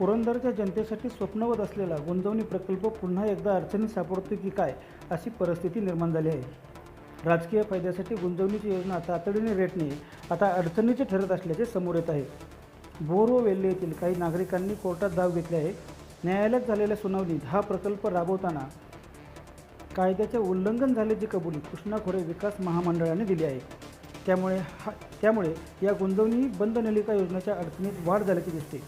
पुरंदरच्या जनतेसाठी स्वप्नवत असलेला गुंतवणी प्रकल्प पुन्हा एकदा अडचणीत सापडतो की काय अशी परिस्थिती निर्माण झाली आहे. राजकीय फायद्यासाठी गुंतवणुकीची योजना तातडीने रेटणे आता अडचणीचे ठरत असल्याचे समोर येत आहे. बोर व वेल्हे येथील काही नागरिकांनी कोर्टात धाव घेतली आहे. न्यायालयात झालेल्या सुनावणीत हा प्रकल्प राबवताना कायद्याचे उल्लंघन झाल्याची कबुली कृष्णा खोरे विकास महामंडळाने दिली आहे. त्यामुळे हा त्यामुळे या गुंतवणूक बंद नलिका योजनेच्या अडचणीत वाढ झाल्याची दिसते.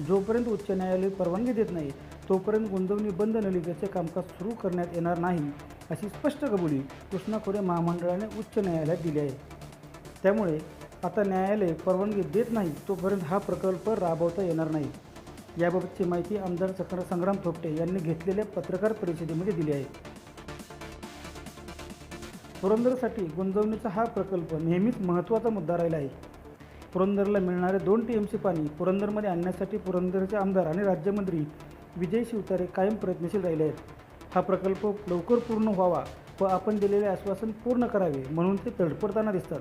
जोपर्यंत उच्च न्यायालय परवानगी देत नाही तोपर्यंत गुंतवणी बंद नलिकेचे कामकाज सुरू करण्यात येणार नाही अशी स्पष्ट कबुली कृष्णा खोरे महामंडळाने उच्च न्यायालयात दिली आहे. त्यामुळे आता न्यायालय परवानगी देत नाही तोपर्यंत हा प्रकल्प राबवता येणार नाही. याबाबतची माहिती आमदार चक्र संग्राम थोपटे यांनी घेतलेल्या पत्रकार परिषदेमध्ये दिली आहे. पुरंदरसाठी गुंतवणीचा हा प्रकल्प नेहमीच महत्त्वाचा मुद्दा राहिला आहे. पुरंदरला मिळणारे दोन टी एम सी पाणी पुरंदरमध्ये आणण्यासाठी पुरंदरचे आमदार आणि राज्यमंत्री विजय शिवतारे कायम प्रयत्नशील राहिले आहेत. हा प्रकल्प लवकर पूर्ण व्हावा व आपण दिलेले आश्वासन पूर्ण करावे म्हणून ते तडपडताना दिसतात.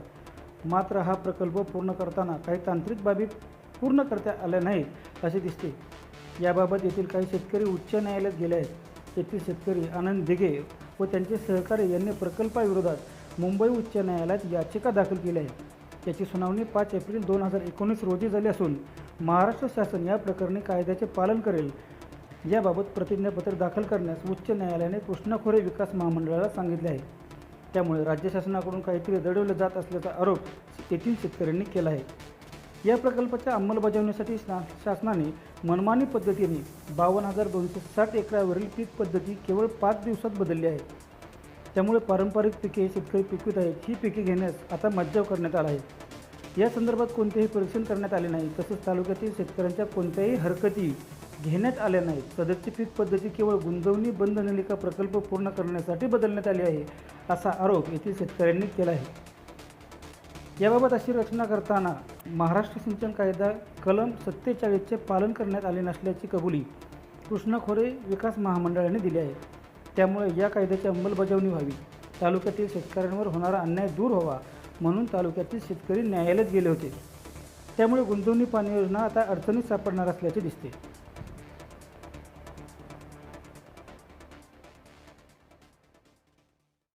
मात्र हा प्रकल्प पूर्ण करताना काही तांत्रिक बाबी पूर्ण करता आल्या नाहीत असे दिसते. याबाबत येथील काही शेतकरी उच्च न्यायालयात गेले आहेत. येथील शेतकरी आनंद दिघे व त्यांचे सहकारी यांनी प्रकल्पाविरोधात मुंबई उच्च न्यायालयात याचिका दाखल केली आहे. याची सुनावणी पाच एप्रिल दोन हजार एकोणीस रोजी झाली असून महाराष्ट्र शासन या प्रकरणी कायद्याचे पालन करेल. याबाबत प्रतिज्ञापत्र दाखल करण्यास उच्च न्यायालयाने कृष्णा खोरे विकास महामंडळाला सांगितले आहे. त्यामुळे राज्य शासनाकडून काहीतरी दडवलं जात असल्याचा आरोप तेथील शेतकऱ्यांनी केला आहे. या प्रकल्पाच्या अंमलबजावणीसाठी शा शासनाने मनमानी पद्धतीने बावन्न हजार दोनशे साठ एकरावरील पीक पद्धती केवळ पाच दिवसात बदलली आहे. त्यामुळे पारंपरिक पिके शेतकरी पिकवित आहेत. ही पिके घेण्यास आता मज्जाव करण्यात आला आहे. या संदर्भात कोणतेही परीक्षण करण्यात आले नाही. तसेच तालुक्यातील शेतकऱ्यांच्या कोणत्याही हरकती घेण्यात आल्या नाहीत. सदरची पीक पद्धती केवळ गुंजवणी बंद नलिका प्रकल्प पूर्ण करण्यासाठी बदलण्यात आली आहे असा आरोप येथील शेतकऱ्यांनी केला आहे. याबाबत अशी रचना करताना महाराष्ट्र सिंचन कायदा कलम सत्तेचाळीसचे पालन करण्यात आले नसल्याची कबुली कृष्णा खोरे विकास महामंडळाने दिली आहे. त्यामुळे या कायद्याची अंमलबजावणी व्हावी. तालुक्यातील शेतकऱ्यांवर होणारा अन्याय दूर व्हावा म्हणून तालुक्यातील शेतकरी न्यायालयात गेले होते. त्यामुळे गुंतवणूक पाणी योजना आता अडचणीत सापडणार असल्याचे दिसते.